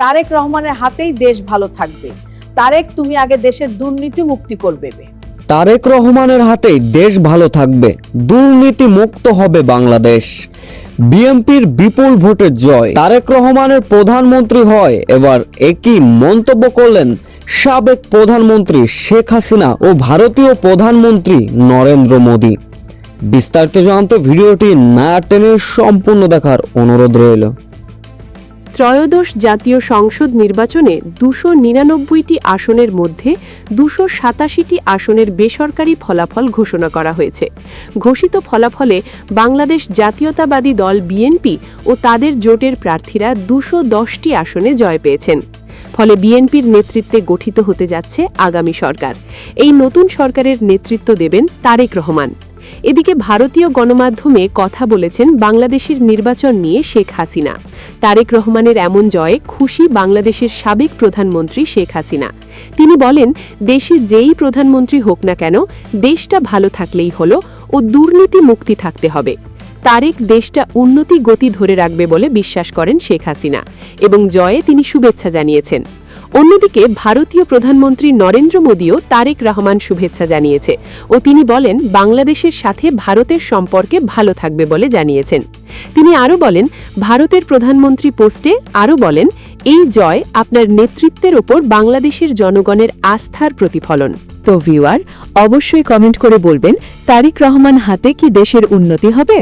তারেক রহমানের হাতেই দেশ ভালো থাকবে। তারেক, তুমি আগে দেশের দুর্নীতি মুক্তি করবে। তারেক রহমানের হাতেই দেশ ভালো থাকবে, দুর্নীতি মুক্ত হবে বাংলাদেশ। বিএনপির বিপুল ভোটের জয়। তারেক রহমানের প্রধানমন্ত্রী হয়, এবার একই মন্তব্য করলেন সাবেক প্রধানমন্ত্রী শেখ হাসিনা ও ভারতীয় প্রধানমন্ত্রী নরেন্দ্র মোদী। বিস্তারিত জানতে ভিডিওটি না টেনে সম্পূর্ণ দেখার অনুরোধ রইল। ত্রয়োদশ জাতীয় সংসদ নির্বাচনে দুশো নিরানব্বইটি আসনের মধ্যে দুশো সাতাশিটি আসনের বেসরকারি ফলাফল ঘোষণা করা হয়েছে। ঘোষিত ফলাফলে বাংলাদেশ জাতীয়তাবাদী দল বিএনপি ও তাদের জোটের প্রার্থীরা দুশো দশটি আসনে জয় পেয়েছেন। ফলে বিএনপির নেতৃত্বে গঠিত হতে যাচ্ছে আগামী সরকার। এই নতুন সরকারের নেতৃত্ব দেবেন তারেক রহমান। এদিকে ভারতীয় গণমাধ্যমে কথা বলেছেন বাংলাদেশের নির্বাচন নিয়ে শেখ হাসিনা। তারেক রহমানের এমন জয়ে খুশি বাংলাদেশের সাবেক প্রধানমন্ত্রী শেখ হাসিনা। তিনি বলেন, দেশে যেই প্রধানমন্ত্রী হোক না কেন, দেশটা ভালো থাকলেই হলো ও দুর্নীতি মুক্তি থাকতে হবে। তারেক দেশটা উন্নতি গতি ধরে রাখবে বলে বিশ্বাস করেন শেখ হাসিনা এবং জয়ে তিনি শুভেচ্ছা জানিয়েছেন। অন্যদিকে ভারতীয় প্রধানমন্ত্রী নরেন্দ্র মোদীও তারেক রহমান শুভেচ্ছা জানিয়েছে ও তিনি বলেন, বাংলাদেশের সাথে ভারতের সম্পর্কে ভালো থাকবে বলে জানিয়েছেন। তিনি আরও বলেন, ভারতের প্রধানমন্ত্রী পোস্টে আরও বলেন, এই জয় আপনার নেতৃত্বের ওপর বাংলাদেশের জনগণের আস্থার প্রতিফলন। তো ভিউয়ার, অবশ্যই কমেন্ট করে বলবেন, তারিক রহমান হাতে কি দেশের উন্নতি হবে?